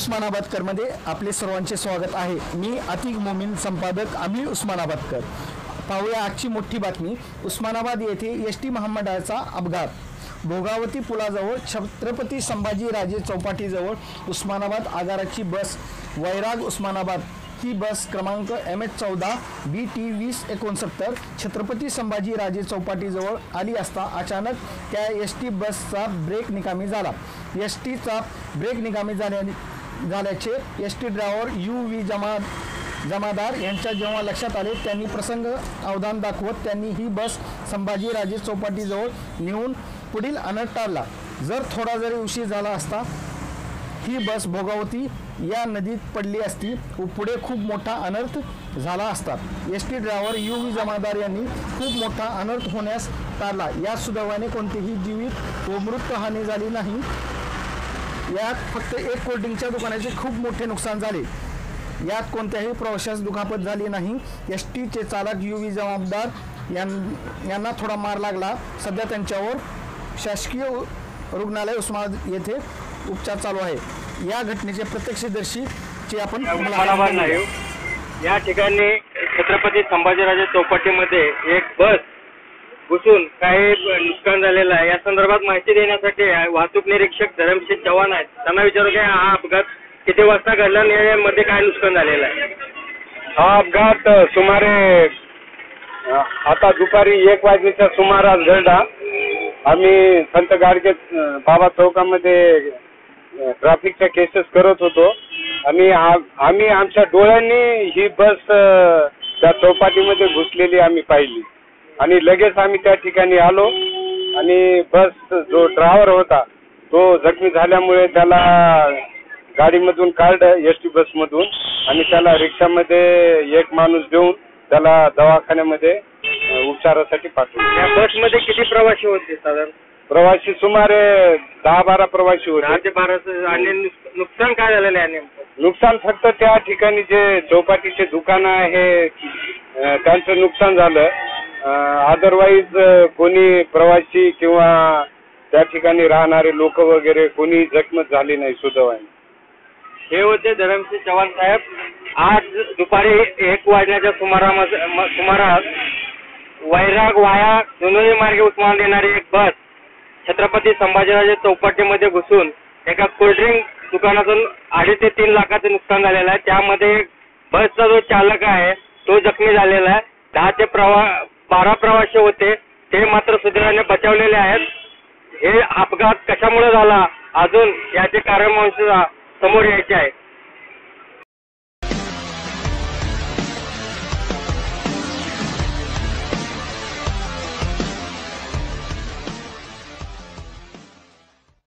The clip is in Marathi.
उस्मानाबादकरमध्ये आपले सर्वांचे स्वागत आहे. मी अतिक मोमीन संपादक आम्ही उस्मानाबादकर. पाहूया आजची मोठी बातमी. उस्मानाबाद येथे एस टी महामंडळाचा अपघात. भोगावती पुलाजवळ छत्रपती संभाजीराजे चौपाटीजवळ उस्मानाबाद आगाराची बस वैराग उस्मानाबाद ही बस क्रमांक एम एच चौदा बी टी वीस एकोणसत्तर छत्रपती संभाजीराजे चौपाटीजवळ आली असता अचानक त्या एस टी बसचा ब्रेक निकामी झाला. एस टीचा ब्रेक निकामी झाल्याने झाल्याचे S T driver U V जमा जमादार यांच्या जेव्हा लक्षात आले त्यांनी प्रसंग अवधान दाखवत त्यांनी ही बस संभाजीराजे चौपाटीजवळ नेऊन पुढील अनर्थ टाळला. जर थोडा जरी उशीर झाला असता ही बस भोगावती या नदीत पडली असती व पुढे खूप मोठा अनर्थ झाला असता. S T driver U V Jamadar यांनी खूप मोठा अनर्थ होण्यास टाळला. या सुदैवाने कोणतीही जीवित व मृत्यूहानी झाली नाही. यात फक्त एक कोल्ड्रिंकच्या दुकानाचे खूप मोठे नुकसान झाले. यात कोणत्याही प्रवाशास दुखापत झाली नाही. एस टीचे चालक यू व्ही जबाबदार यांना थोडा मार लागला. सध्या त्यांच्यावर शासकीय रुग्णालय उस्मानाबाद येथे उपचार चालू आहे. या घटनेचे प्रत्यक्षदर्शी चे आपण या ठिकाणी छत्रपती संभाजीराजे चौपाटीमध्ये एक बस घुसून काही नुकसान झालेलं आहे? या संदर्भात माहिती देण्यासाठी वाहतूक निरीक्षक धरमसिंग चव्हाण आहेत. त्यांना विचारू की हा अपघात किती वाजता घडला आणि यामध्ये काय नुकसान झालेलं आहे? हा अपघात सुमारे आता दुपारी एक वाजेच्या सुमारास घडला. आम्ही संत गाडगे बाबा चौकामध्ये ट्रॅफिकच्या केसेस करत होतो. आणि आम्ही आमच्या डोळ्यांनी ही बस त्या चौपाटीमध्ये घुसलेली आम्ही पाहिली. आणि लगेच आम्ही त्या ठिकाणी आलो. आणि बस जो ड्रायव्हर होता तो जखमी झाल्यामुळे त्याला गाडीमधून काढलं एस टी बसमधून. आणि त्याला रिक्षामध्ये एक माणूस देऊन त्याला दवाखान्यामध्ये अ, उपचारासाठी पाठवलं. या बसमध्ये किती प्रवासी होते साधारण? प्रवासी सुमारे दहा बारा प्रवासी दहा होते ते बारा आणि नुक- नुकसान काय झालेलं आहे नेमकं? नुकसान फक्त त्या ठिकाणी जे चौपाटीचे दुकान आहे अ, त्यांचं नुकसान झालं. अदरवाईज कोणी प्रवासी किंवा त्या ठिकाणी राहणारे लोक वगैरे कोणी जखमत झाली नाही सुदैवाने. हे होते धरमसिंग चव्हाण साहेब. आज दुपारी एक वाजण्याच्या सुमारामध्ये म- सुमारास वैराग वाया दोन्ही मार्गे उस्मान देणारी एक बस छत्रपती संभाजीराजे चौपाटीमध्ये घुसून एका कोल्ड्रिंक दुकानातून अडीच ते तीन लाखाचं नुकसान झालेलं आहे. त्यामध्ये बसचा जो चालक आहे तो जखमी झालेला आहे. दहा ते प्रवा बारा प्रवासी होते. ते मात्र सुदैवाने बचावलेले आहेत. हे अपघात कशामुळे झाला? अजून याचे कारण समोर यायचे आहे